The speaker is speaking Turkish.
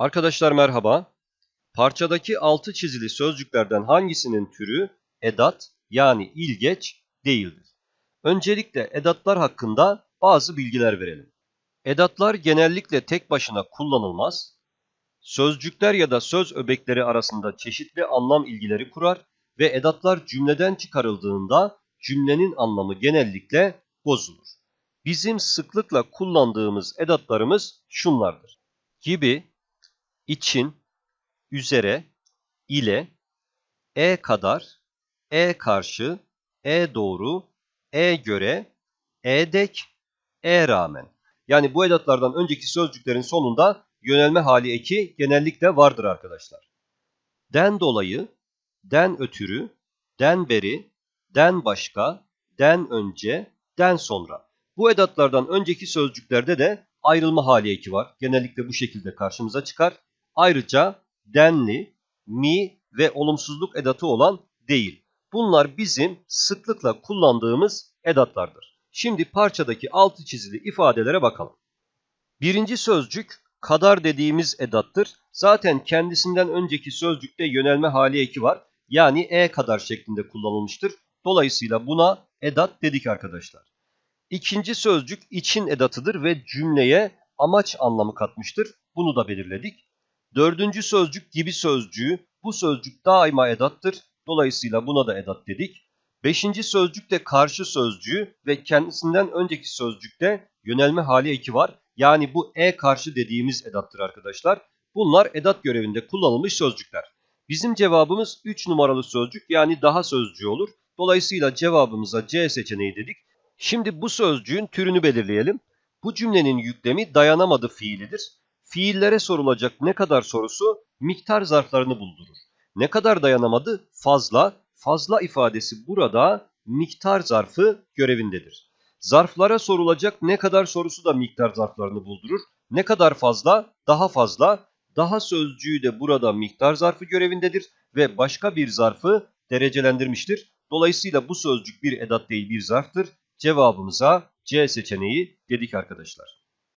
Arkadaşlar merhaba. Parçadaki altı çizili sözcüklerden hangisinin türü edat yani ilgeç değildir? Öncelikle edatlar hakkında bazı bilgiler verelim. Edatlar genellikle tek başına kullanılmaz. Sözcükler ya da söz öbekleri arasında çeşitli anlam ilgileri kurar ve edatlar cümleden çıkarıldığında cümlenin anlamı genellikle bozulur. Bizim sıklıkla kullandığımız edatlarımız şunlardır. Gibi, için, üzere, ile, e kadar, e karşı, e doğru, e göre, e dek, e rağmen. Yani bu edatlardan önceki sözcüklerin sonunda yönelme hali eki genellikle vardır arkadaşlar. Den dolayı, den ötürü, den beri, den başka, den önce, den sonra. Bu edatlardan önceki sözcüklerde de ayrılma hali eki var. Genellikle bu şekilde karşımıza çıkar. Ayrıca denli, mi ve olumsuzluk edatı olan değil. Bunlar bizim sıklıkla kullandığımız edatlardır. Şimdi parçadaki altı çizili ifadelere bakalım. Birinci sözcük kadar dediğimiz edattır. Zaten kendisinden önceki sözcükte yönelme hali eki var. Yani e kadar şeklinde kullanılmıştır. Dolayısıyla buna edat dedik arkadaşlar. İkinci sözcük için edatıdır ve cümleye amaç anlamı katmıştır. Bunu da belirledik. Dördüncü sözcük gibi sözcüğü. Bu sözcük daima edattır. Dolayısıyla buna da edat dedik. Beşinci sözcük de karşı sözcüğü ve kendisinden önceki sözcükte yönelme hali eki var. Yani bu e karşı dediğimiz edattır arkadaşlar. Bunlar edat görevinde kullanılmış sözcükler. Bizim cevabımız 3 numaralı sözcük yani daha sözcüğü olur. Dolayısıyla cevabımıza C seçeneği dedik. Şimdi bu sözcüğün türünü belirleyelim. Bu cümlenin yüklemi dayanamadı fiilidir. Fiillere sorulacak ne kadar sorusu miktar zarflarını buldurur. Ne kadar dayanamadı? Fazla. Fazla ifadesi burada miktar zarfı görevindedir. Zarflara sorulacak ne kadar sorusu da miktar zarflarını buldurur. Ne kadar fazla? Daha fazla. Daha sözcüğü de burada miktar zarfı görevindedir ve başka bir zarfı derecelendirmiştir. Dolayısıyla bu sözcük bir edat değil bir zarftır. Cevabımıza C seçeneği dedik arkadaşlar.